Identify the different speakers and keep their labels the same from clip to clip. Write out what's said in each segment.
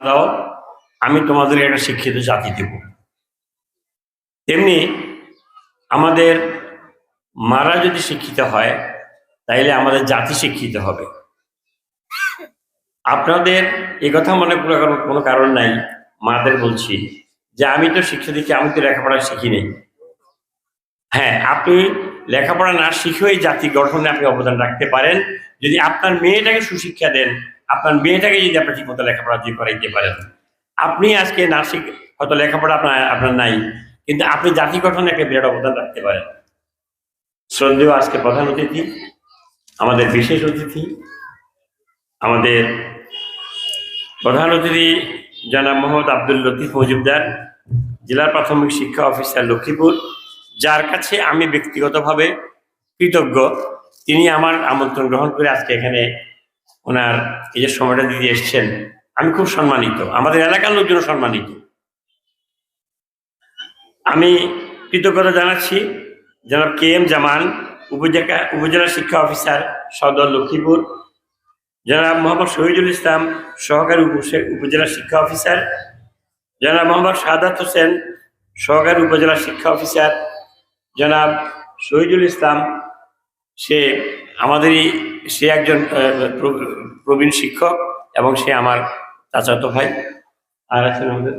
Speaker 1: দাও, আমি তোমাদের একটা শিক্ষিত জাতি দেব। তেমনি আমাদের মারা যদি শিক্ষিত হয়, তাইলে আমাদের জাতি শিক্ষিত হবে। আপনাদের এই কথা মনে করার কোনো কারণ নাই। মাদের বলছি যে, আমি তো শিক্ষা দিচ্ছি, আমি তো লেখাপড়া শিখি নেই। হ্যাঁ আপনি লেখাপড়া না শিখেই জাতি গঠনে আপনি অবদান রাখতে পারেন। যদি আপনার মেয়েটাকে সুশিক্ষা দেন আপনার মেয়েটাকে যদি আপনি ঠিক মতো লেখাপড়া দিয়ে করাইতে পারেন। আপনি আজকে না শিখ হয়তো লেখাপড়া আপনার আপনার নাই, কিন্তু আপনি জাতি গঠনে একটা বিরাট অবদান রাখতে পারেন। শ্রদ্ধেয় আজকে প্রধান অতিথি, আমাদের বিশেষ অতিথি, আমাদের প্রধান অতিথি জনাব মোহাম্মদ আব্দুল লতিফ মজুমদার, জেলা প্রাথমিক শিক্ষা অফিসার লক্ষ্মীপুর, যার কাছে আমি ব্যক্তিগতভাবে কৃতজ্ঞ। তিনি আমার আমন্ত্রণ গ্রহণ করে আজকে এখানে ওনার এই যে সময়টা দিদি এসছেন, আমি খুব সম্মানিত। আমাদের এলাকার লোকজন সম্মানিত। আমি কৃতজ্ঞতা জানাচ্ছি জনাব কে এম জামান, উপজেলা উপজেলা শিক্ষা অফিসার সদর লক্ষ্মীপুর, জনাব মোহাম্মদ শহীদুল ইসলাম, সহকারী উপ- উপজেলা শিক্ষা অফিসার, জনাব মোহাম্মদ সাদাত হোসেন, সহকারী উপজেলা শিক্ষা অফিসার, জনাব শহীদুল ইসলাম, সে আমাদেরই সে একজন প্রবীণ শিক্ষক এবং সে আমার চাচাতো ভাই। আর আছেন আমাদের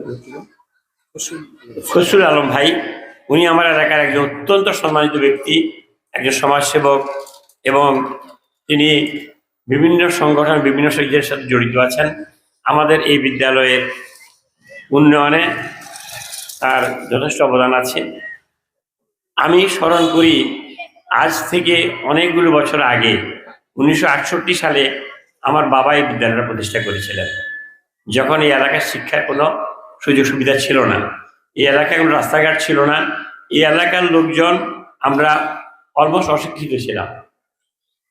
Speaker 1: খসরুল আলম। ভাই। উনি আমার এলাকার একজন অত্যন্ত সম্মানিত ব্যক্তি একজন সমাজসেবক এবং তিনি বিভিন্ন সংগঠন বিভিন্ন শহীদের সাথে জড়িত আছেন। আমাদের এই বিদ্যালয়ের উন্নয়নে তার যথেষ্ট অবদান আছে। আমি স্মরণ করি আজ থেকে অনেকগুলো বছর আগে উনিশশো আটষট্টি সালে আমার বাবা এই বিদ্যালয়টা প্রতিষ্ঠা করেছিলেন। যখন এই এলাকার শিক্ষার কোনো সুযোগ সুবিধা ছিল না, এই এলাকায় কোনো রাস্তাঘাট ছিল না, এই এলাকার লোকজন আমরা অলমোস্ট অশিক্ষিত ছিলাম।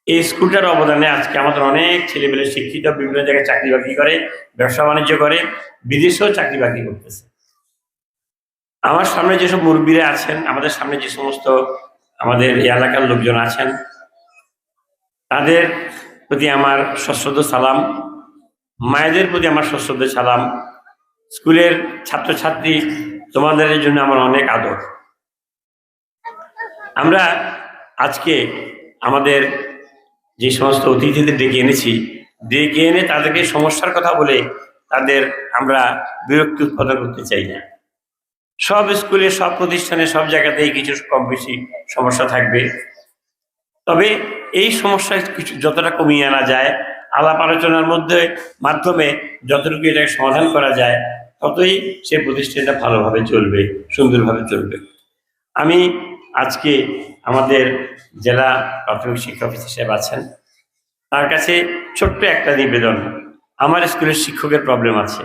Speaker 1: এই স্কুলটার অবদানে আজকে আমাদের অনেক ছেলেমেলে শিক্ষিত, বিভিন্ন জায়গায় চাকরি বাকরি করে, ব্যবসা বাণিজ্য করে, বিদেশেও চাকরি বাকরি করতেছে। আমার সামনে যেসব মুরব্বীরা আছেন, আমাদের সামনে যে সমস্ত আমাদের এলাকার লোকজন আছেন তাদের প্রতি আমার সশ্রদ্ধ সালাম, মায়েদের প্রতি আমার সশ্রদ্ধ সালাম। স্কুলের ছাত্রছাত্রী, তোমাদের জন্য আমার অনেক আদর। আমরা আজকে আমাদের যে সমস্ত অতিথিদের ডেকে এনেছি, ডেকে এনে তাদেরকে সমস্যার কথা বলে তাদের আমরা বিরক্তি উৎপাদন করতে চাই না। সব স্কুলে, সব প্রতিষ্ঠানে, সব জায়গাতেই কিছু কম বেশি সমস্যা থাকবে। তবে এই সমস্যায় কিছু যতটা কমিয়ে আনা যায়, আলাপ আলোচনার মধ্যে মাধ্যমে যতটুকু এটাকে সমাধান করা যায়, ততই সে প্রতিষ্ঠানটা ভালোভাবে চলবে, সুন্দরভাবে চলবে। আমি আজকে আমাদের জেলা প্রাথমিক শিক্ষা অফিসার সাহেব আছেন। তার কাছে ছোট্ট একটা নিবেদন। আমার স্কুলের শিক্ষকের প্রবলেম আছে।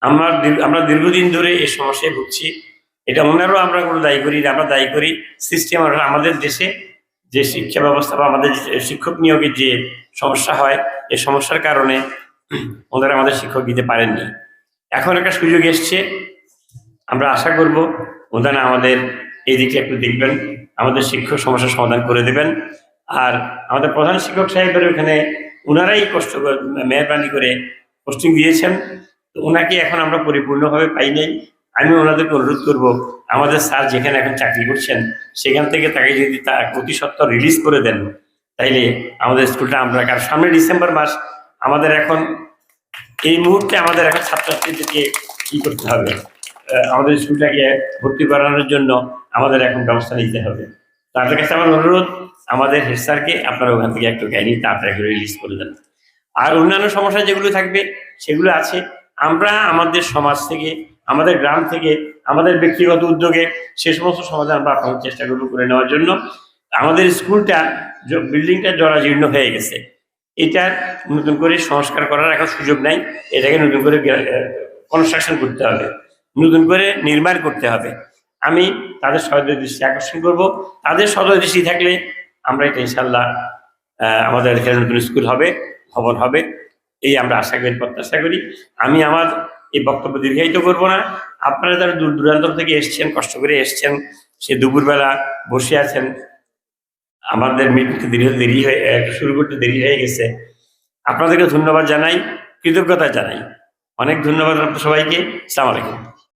Speaker 1: আমার আমরা দীর্ঘদিন ধরে এই সমস্যায় ভুগছি। এটা ওনারও আমরা কোনো দায়ী করি আমরা দায়ী করি সিস্টেম আমাদের দেশে যে শিক্ষা ব্যবস্থা বা আমাদের শিক্ষক নিয়োগের যে সমস্যা হয় এই সমস্যার কারণে ওনারা আমাদের শিক্ষক দিতে পারেননি। এখন একটা সুযোগ এসছে। আমরা আশা করব ওনারা আমাদের এই দিকে একটু দেখবেন, আমাদের শিক্ষক সমস্যার সমাধান করে দেবেন। আর আমাদের প্রধান শিক্ষক সাহেবের ওখানে ওনারাই কষ্ট মেহরবানি করে পোস্টিং দিয়েছেন। তো ওনাকে এখন আমরা পরিপূর্ণভাবে পাই নাই। আমি ওনাদেরকে অনুরোধ করব, আমাদের স্যার যেখানে এখন চাকরি করছেন, সেখান থেকে তাকে যদি তার অতি সত্ত্বর রিলিজ করে দেন, তাইলে আমাদের স্কুলটা আমরা, কারণ সামনে ডিসেম্বর মাস, আমাদের এখন এই মুহূর্তে আমাদের এখন ছাত্রছাত্রীদেরকে কি করতে হবে? আমাদের স্কুলটাকে ভর্তি করানোর জন্য আমাদের এখন ব্যবস্থা নিতে হবে। তাদের কাছে আমার অনুরোধ, আমাদের হেড স্যারকে আপনারা ওখান থেকে একটু জ্ঞানী তাড়াতাড়ি রিলিজ করে দেন। আর অন্যান্য সমস্যা যেগুলো থাকবে, সেগুলো আছে। আমরা আমাদের সমাজ থেকে, আমাদের গ্রাম থেকে, আমাদের ব্যক্তিগত উদ্যোগে সে সমস্ত সমাধান আমরা চেষ্টা করব করে নেওয়ার জন্য। আমাদের স্কুলটা বিল্ডিংটা জরাজীর্ণ হয়ে গেছে। এটা নতুন করে সংস্কার করার এখন সুযোগ নাই। এটাকে নতুন করে কনস্ট্রাকশন করতে হবে। নতুন করে নির্মাণ করতে হবে। আমি তাদের সদয় দৃষ্টি আকর্ষণ করব। তাদের সদয় দৃষ্টি থাকলে আমরা এটা ইনশাল্লাহ আমাদের এখানে নতুন স্কুল হবে, ভবন হবে। এই আমরা আশা করি, প্রত্যাশা করি। আমি আমার এই বক্তব্য দীর্ঘায়িত করব না। আপনারা যারা দূর দূরান্ত থেকে এসছেন, কষ্ট করে এসছেন, সে দুপুরবেলা বসে আছেন, আমাদের মিটিংটি দীর্ঘ দেরি হয়ে শুরু করতে দেরি হয়ে গেছে। আপনাদেরকে ধন্যবাদ জানাই, কৃতজ্ঞতা জানাই। অনেক ধন্যবাদ আপনার সবাইকে। সালাম আলাইকুম।